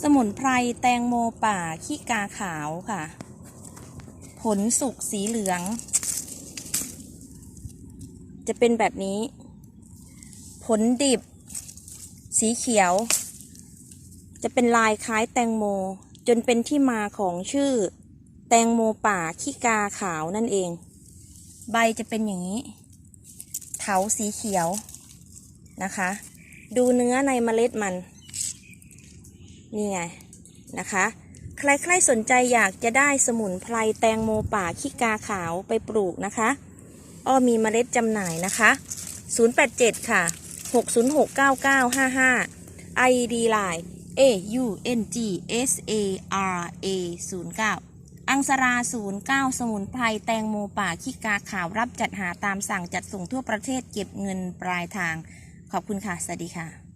สมุนไพรแตงโมป่าขี้กาขาวค่ะ ผลสุกสีเหลือง จะเป็นแบบนี้ ผลดิบ สีเขียว จะเป็นลายคล้ายแตงโม จนเป็นที่มาของชื่อ แตงโมป่าขี้กาขาวนั่นเอง ใบจะเป็นอย่างนี้ เถาสีเขียวนะคะ ดูเนื้อในเมล็ดมัน นี่ไงนะคะ ใครๆสนใจอยากจะได้สมุนไพรแตงโมป่าขี้กาขาวไปปลูกนะคะอ้อมีเมล็ดจำหน่ายนะคะ 087 ค่ะ 6069955 ID Line A U N G S A R A 09อังสรา 09 สมุนไพรแตงโมป่าขี้กาขาวรับจัดหาตามสั่งจัดส่งทั่วประเทศเก็บเงินปลายทาง ขอบคุณค่ะ สวัสดีค่ะ